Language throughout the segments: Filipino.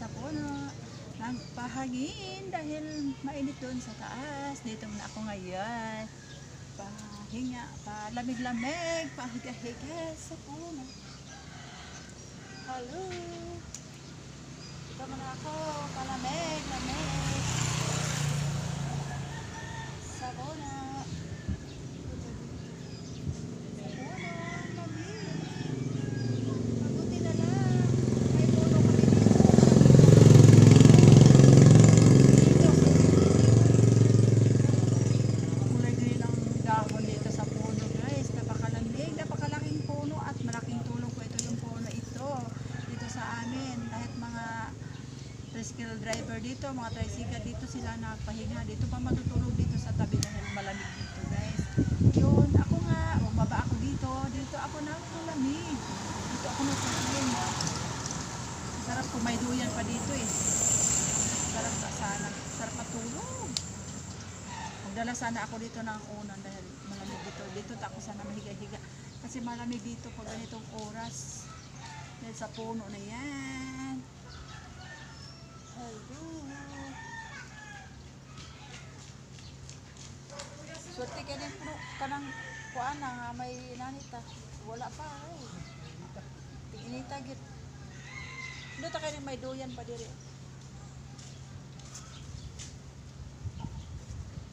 sa puno. Nagpahangin dahil mainit doon sa taas. Dito na ako ngayon. Pahinga, palamig-lamig, pahiga-higa sa puno. Hello. Dito muna ako, palamig, lamig. Sa puno. Sa puno, lamig. Mabuti na lang. May puno kami dito. Kulay green ang dahon dito sa puno guys. Napakalamig, napakalaking puno at malaking tulong po ito yung puno ito dito sa amin. Kahit mga tricycle driver dito, mga tricycle dito sila nagpahinga. Dito pa matutulog dito sa tabi dahil malamig dito guys. Yun, ako nga, bumaba ako dito. Dito ako nagpalamig. Dito ako nagpahinga. Sarap kung may duyan pa dito eh. Sarap sa sana. Sarap matulog. Magdala sana ako dito ng unan dahil malamig dito. Dito ako sana mahiga-higa. Kasi malamig dito pag ganitong oras. Dahil sa puno na yan. Swerte ka din puno ka ng kuan na nga may nanita. Wala pa eh. Tinginita git. Dito kayo may duyan pa diri.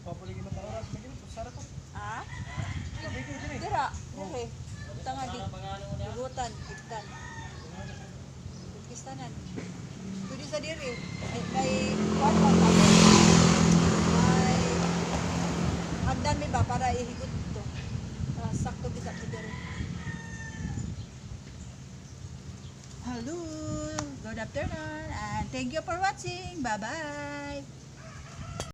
Papaligid ng oras, magiging sarap po. Ah? Sabi ko din eh. Dira, dire. Ito nga di. Dugutan, tigtan. Pakistanan. Sa diri. May, may kuwan pa kami. May hagdan mi ba para ihigot ito. Para sakto kita sa. Hello. Good afternoon and thank you for watching. Bye-bye.